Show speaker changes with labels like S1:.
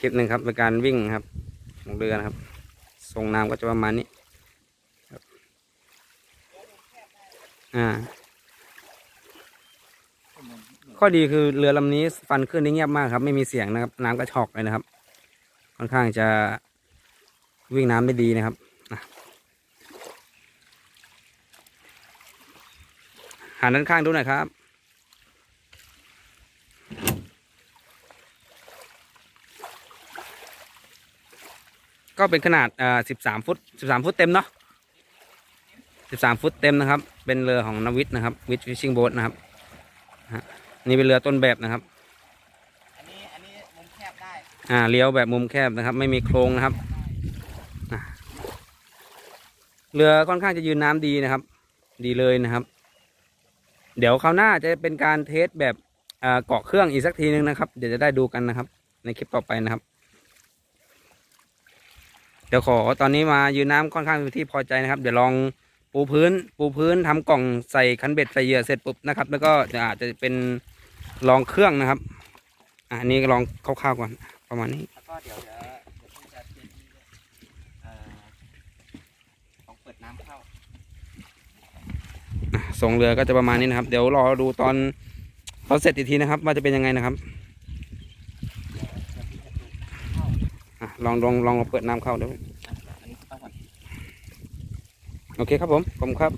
S1: คลิปหนึ่งครับเป็นการวิ่งครับของเรือนะครับ ทรงน้ำก็จะประมาณนี้ครับอ่าข้อดีคือเรือลำนี้ฟันขึ้นได้เงียบมากครับ ไม่มีเสียงนะครับ น้ำก็ชอกเลยนะครับ ค่อนข้างจะวิ่งน้ำได้ดีนะครับหันด้านข้างดูหน่อยครับ ก็เป็นขนาดอ่าสิบสามฟุตสิบสามฟุตเต็มเนาะสิบสามฟุตเต็มนะครับ เป็นเรือของนวิทย์นะครับวิทฟิชชิงโบ๊ทนะครับฮะนี่เป็นเรือต้นแบบนะครับ
S2: อันนี้อันนี้มุมแคบได้
S1: อ่าเลี้ยวแบบมุมแคบนะครับ ไม่มีโครงนะครับอะเรือค่อนข้างจะยืนน้ำดีนะครับ ดีเลยนะครับ เดี๋ยวคราวหน้าจะเป็นการเทสแบบอ่าเกาะเครื่องอีกสักทีนึงนะครับ เดี๋ยวจะได้ดูกันนะครับ ในคลิปต่อไปนะครับ เดี๋ยวขอตอนนี้มายืนน้ำค่อนข้างที่พอใจนะครับ เดี๋ยวลองปูพื้น ปูพื้นทำกล่องใส่คันเบ็ดใส่เหยื่อเสร็จปุ๊บนะครับ แล้วก็จะอาจจะเป็นลองเครื่องนะครับอันนี้ลองคร่าวๆก่อนประมาณนี้
S2: แล้วก็เดี๋ยวเดี๋ยวเดี๋ยวจะเตรียมที่เอ่อของเปิดน้ำเข้า
S1: ส่งเรือก็จะประมาณนี้นะครับ เดี๋ยวรอดูตอนตอนเสร็จอีกทีนะครับว่าจะเป็นยังไงนะครับ
S2: เดี๋ยวเดี๋ยวพี่จะดูเข้า
S1: อะ ลองลองลองเปิดน้ำเข้าดู
S2: อันนี้เข้าก่อน
S1: โอเคครับผมผมครับ